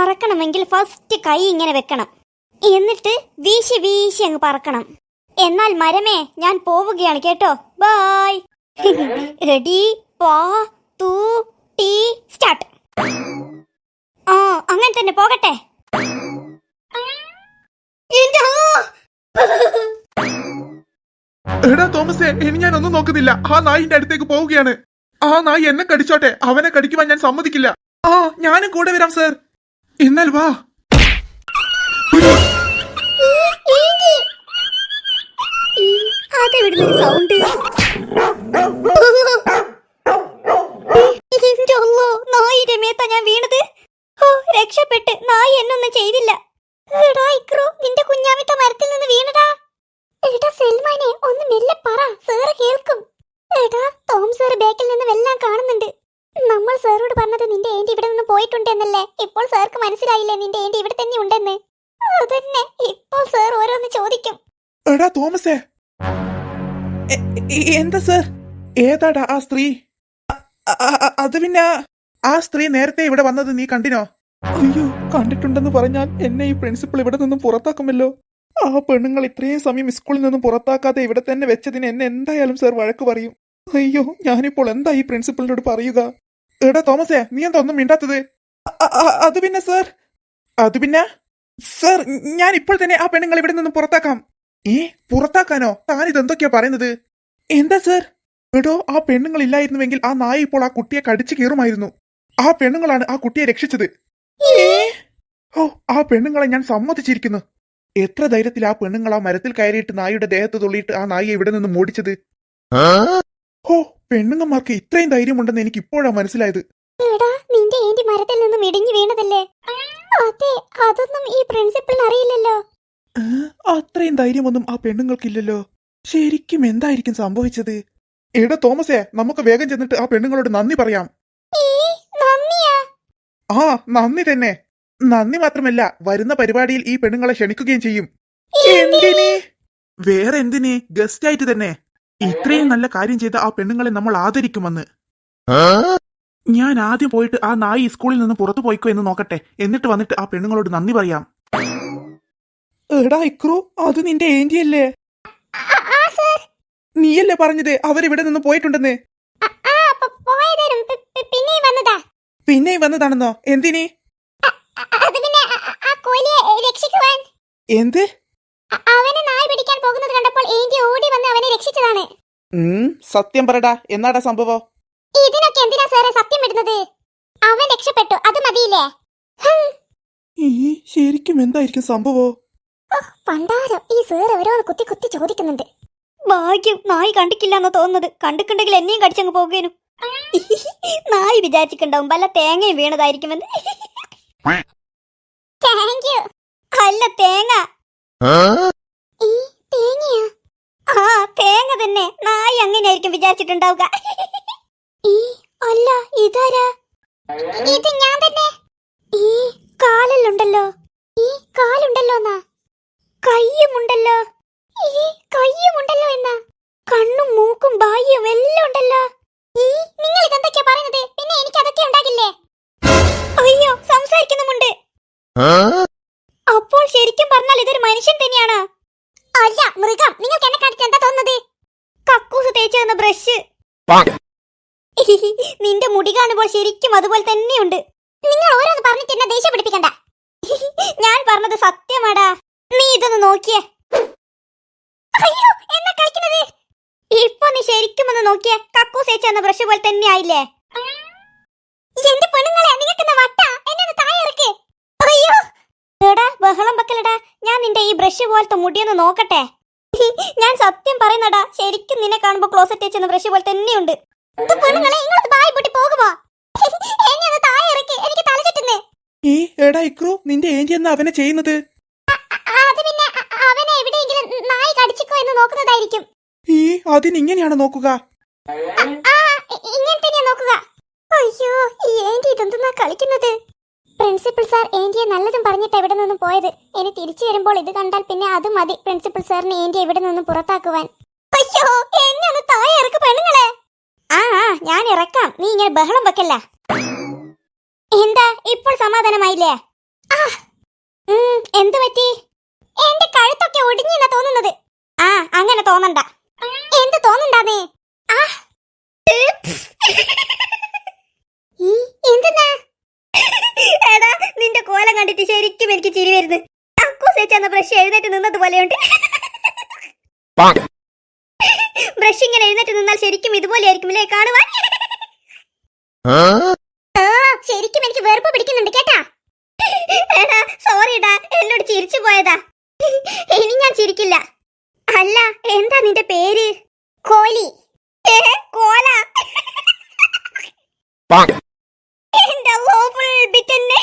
പറക്കണമെങ്കിൽ first കൈ ഇങ്ങനെ വെക്കണം. എന്നിട്ട് വീശി വീശി അങ്ങ് പറക്കണം. എന്നാൽ മരമേ ഞാൻ പോവുകയാണ് കേട്ടോ. ബായ് റെഡി പോ തൂ ടീ സ്റ്റാർട്ട് ആ അങ്ങനെ തന്നെ പോകട്ടെ. എടാ തോമസേ ഇനി ഞാൻ ഒന്നും നോക്കുന്നില്ല. ആ നായിന്റെ അടുത്തേക്ക് പോവുകയാണ്. ആ നായി എന്നെ കടിച്ചോട്ടെ. അവനെ കടിക്കുവാൻ ഞാൻ സമ്മതിക്കില്ല. ആ ഞാനും കൂടെ വരാം സർ. എന്നാൽ വാ അതെവിടുന്ന സൗണ്ട് പോയിട്ടുണ്ടെന്നല്ലേ? ഇപ്പോൾ സാർക്ക് മനസ്സിലായില്ലേ നിന്റെ ഏന്റി ഇവിടെ തന്നെ ഉണ്ടെന്ന്? അതന്നെ ഇപ്പോൾ സാർ ഓരോന്ന് ചോദിക്കും. എടാ തോമസേ. എന്താ സർ? ഏതാടാ ആ സ്ത്രീ? അത് പിന്നെ ആ സ്ത്രീ നേരത്തെ ഇവിടെ വന്നത് നീ കണ്ടിനോ? അയ്യോ കണ്ടിട്ടുണ്ടെന്ന് പറഞ്ഞാൽ എന്നെ ഈ പ്രിൻസിപ്പൾ ഇവിടെ നിന്നും പുറത്താക്കുമല്ലോ. ആ പെണ്ണുങ്ങൾ ഇത്രയും സമയം സ്കൂളിൽ നിന്നും പുറത്താക്കാതെ ഇവിടെ തന്നെ വെച്ചതിന് എന്നെ എന്തായാലും സർ വഴക്ക് പറയും. അയ്യോ ഞാനിപ്പോൾ എന്താ ഈ പ്രിൻസിപ്പളിനോട് പറയുക? എടാ തോമസേ നീ എന്താ ഒന്നും മിണ്ടാത്തത്? അത് പിന്നെ സാർ? അത് പിന്നെ? സാർ ഞാൻ ഇപ്പോൾ തന്നെ ആ പെണ്ണുങ്ങൾ ഇവിടെ നിന്നും പുറത്താക്കാം. ഏ പുറത്താക്കാനോ? താൻ ഇതെന്തൊക്കെയാ പറയുന്നത്? എന്താ സാർ? എടോ ആ പെണ്ണുങ്ങൾ ഇല്ലായിരുന്നുവെങ്കിൽ ആ നായ ഇപ്പോൾ ആ കുട്ടിയെ കടിച്ചു കീറുമായിരുന്നു. ആ പെണ്ണുങ്ങളാണ് ആ കുട്ടിയെ രക്ഷിച്ചത്? ഓ ആ പെണ്ണുങ്ങളെ ഞാൻ സമ്മതിച്ചിരിക്കുന്നു. എത്ര ധൈര്യത്തിൽ ആ പെണ്ണുങ്ങൾ ആ മരത്തിൽ കയറിയിട്ട് നായയുടെ ദേഹത്ത് തുള്ളിയിട്ട് ആ നായയെ ഇവിടെ നിന്ന് മോടിച്ചത് ഓ പെണ്ണുങ്ങന്മാർക്ക് ഇത്രയും ധൈര്യമുണ്ടെന്ന് എനിക്ക് ഇപ്പോഴാ മനസ്സിലായത്. എടാ നിന്റെ ഏന്റി മരത്തിൽ നിന്നും ഇടിഞ്ഞു വീണതല്ലേ? അതെ അതൊന്നും ഈ പ്രിൻസിപ്പളിന് അറിയില്ലല്ലോ. ഏ? അത്രയും ധൈര്യമൊന്നും ആ പെണ്ണുങ്ങൾക്കില്ലല്ലോ. ശരിക്കും എന്തായിരിക്കും സംഭവിച്ചത്? എടാ തോമസേ നമുക്ക് വേഗം ചെന്നിട്ട് ആ പെണ്ണുങ്ങളോട് നന്ദി പറയാം. നന്ദിയാ? ആ നന്ദി തന്നെ. നന്ദി മാത്രമല്ല വരുന്ന പരിപാടിയിൽ ഈ പെണ്ണുങ്ങളെ ക്ഷണിക്കുകയും ചെയ്യും. എന്തിന്? വേറെ എന്തിന്? ഗസ്റ്റ് ആയിട്ട് തന്നെ. ഇത്രയും നല്ല കാര്യം ചെയ്ത ആ പെണ്ണുങ്ങളെ നമ്മൾ ആദരിക്കുമെന്ന്. ഞാൻ ആദ്യം പോയിട്ട് ആ നായി സ്കൂളിൽ നിന്ന് പുറത്തു പോയിക്കോ എന്ന് നോക്കട്ടെ. എന്നിട്ട് വന്നിട്ട് ആ പെണ്ണുങ്ങളോട് നന്ദി പറയാം. എടാ ഇക്രു അത് നിന്റെ ഏന്റിയല്ലേ? ആ സർ നീയല്ലേ പറഞ്ഞത് അവരിവിടെ നിന്ന് പോയിട്ടുണ്ടെന്ന്? ആ പ- പോയതേരും പി- പി- പിന്നെയും വന്നതാ പിന്നെയും വന്നതാണെന്നോ എന്തിനെ പിന്നെ എന്ത്? അവനെ നായ പിടിക്കാൻ പോകുന്നത് കണ്ടപ്പോൾ ഏന്റി ഓടി അവനെ രക്ഷിച്ചതാണ്. സത്യം പറടാ. എന്നാടാ സംഭവം? ഇതിനൊക്കെ എന്തിനാ സാറേ സത്യം വിടുന്നത് അവൻ രക്ഷപ്പെട്ടു അത് മതിയില്ലേ? ശരിക്കും എന്തായിരിക്കും സംഭവോ? പണ്ടാരം ഈ സാർ ഓരോന്ന് കുത്തി കുത്തി ചോദിക്കുന്നുണ്ട്. ഭാഗ്യം നായി കണ്ടിക്കില്ല എന്ന് തോന്നുന്നത്. കണ്ടിട്ടുണ്ടെങ്കിൽ എന്നെയും കടിച്ചങ്ങ് പോകുകയും നായി വിചാരിച്ചിട്ടുണ്ടാവും വല്ല തേങ്ങയും വീണതായിരിക്കുമെന്ന്. താങ്ക് യു അല്ല തേങ്ങ. ഈ തേങ്ങയാ? തേങ്ങ തന്നെ നായി അങ്ങനെയായിരിക്കും വിചാരിച്ചിട്ടുണ്ടാവുക. ഈ അല്ല ഇതാരാ? ഇത് ഞാൻ തന്നെ. ഈ കാലല്ലുണ്ടല്ലോ ഈ കാലുണ്ടല്ലോ എന്നാ? കയ്യുമുണ്ടല്ലോ ഈ കയ്യുമുണ്ടല്ലോ എന്നാ? കണ്ണും മൂക്കും ബാഹ്യവും എല്ലാം ഉണ്ടല്ലോ. ഈ നിങ്ങൾ ഇതെന്തൊക്കെയാ പറയുന്നത്? പിന്നെ എനിക്ക് അതൊക്കെ ഉണ്ടാകില്ലേ അയ്യോ സംസാരിക്കുന്നുമുണ്ട് അപ്പോൾ ശരിക്കും പറഞ്ഞാൽ ഇതൊരു മനുഷ്യൻ തന്നെയാണ് അല്ല മൃഗം നിങ്ങൾക്ക് എന്നെ കണ്ടിട്ട് എന്താ തോന്നുന്നത് കക്കൂസ് തേച്ച് തന്ന ബ്രഷ് നിന്റെ മുടി കാണുമ്പോൾ ശരിക്കും അതുപോലെ തന്നെയുണ്ട്. നിങ്ങൾ ഓരോന്ന് പറഞ്ഞിട്ട് എന്നെ ദേഷ്യം പിടിപ്പിക്കണ്ട. ഞാൻ പറഞ്ഞത് സത്യമാടാ. നീ ഇതൊന്ന് നോക്കിയേ. അയ്യോ എന്നാ കളിക്കുന്നത് ഇപ്പൊ നീ ശരിക്കും ഒന്ന് നോക്കിയേ. കക്കൂസ് തേച്ച് തന്ന ബ്രഷ് പോലെ തന്നെ ആയില്ലേ? എന്റെ പെണ്ണുങ്ങളെ നിങ്ങൾക്ക് വട്ട? എന്നെ താഴെ ഇറക്ക്. അയ്യോ. എടാ ബഹളം വെക്കലടാ. ഞാൻ നിന്റെ ഈ ബ്രഷ് പോലത്തെ മുടിയൊന്ന് നോക്കട്ടെ. ഞാൻ സത്യം പറയുന്നടാ ശരിക്കും നിന്നെ കാണുമ്പോ ക്ലോസറ്റ് വെച്ചെന്ന ബ്രഷ് പോലെ തന്നെയുണ്ട്. ഈ എടാ ഇക്രു നിന്റെ ഏന്റി എന്നാ അവനെ ചെയ്യുന്നത്? ഈ അതിനിങ്ങനെയാണ് നോക്കുക. അയ്യോ ഈ ഏന്റി ഇതെന്തെന്നാ കളിക്കുന്നത്? പ്രിൻസിപ്പൽ സാർ ഏന്റിയെ നല്ലതും പറഞ്ഞിട്ട് എവിടെ നിന്നും പോയത്. ഇനി തിരിച്ചു വരുമ്പോൾ ഇത് കണ്ടാൽ പിന്നെ അത് മതി പ്രിൻസിപ്പൽ സാറിന് ഏന്റി എവിടെ നിന്നും പുറത്താക്കുവാൻ. അയ്യോ എന്നെ ഒന്ന് താഴെ ഇറക്ക് പെണ്ണുങ്ങളെ. ഞാൻ ഇറക്കാം. നീ ഇങ്ങനെ ബഹളം വെക്കല്ല. എന്താ? ഇപ്പോൾ സമാധാനമായില്ലേ? എന്ത് പറ്റി? എന്റെ കഴുത്തൊക്കെ ഒടിഞ്ഞെന്നാ തോന്നുന്നത്. ആ അങ്ങനെ തോന്നണ്ട. എന്ത് തോന്നണ്ടേ ആ. എന്തെന്നാ? എടാ നിന്റെ കോലം കണ്ടിട്ട് ശരിക്കും എനിക്ക് ചിരി വരുന്നു. അക്കൂസേച്ച് എന്ന ബ്രഷ് എഴുന്നേറ്റ് നിന്നത് പോലെയുണ്ട് ബ്രഷ് ഇങ്ങനെ എഴുന്നേറ്റ് നിന്നാൽ ശരിക്കും ഇതുപോലെയായിരിക്കും അല്ലേ കാണുവാൻ? ശരിക്കും എനിക്ക് വെറുപ്പ് പിടിക്കുന്നുണ്ട് കേട്ടാ. എടാ സോറിടാ എന്നോട് ചിരിച്ചു പോയതാ. ഇനി ഞാൻ ചിരിക്കില്ല. അല്ല എന്താ നിന്റെ പേര്? കോലി. കോല. എന്റെ ലോബിൾ ബിറ്റന്നെ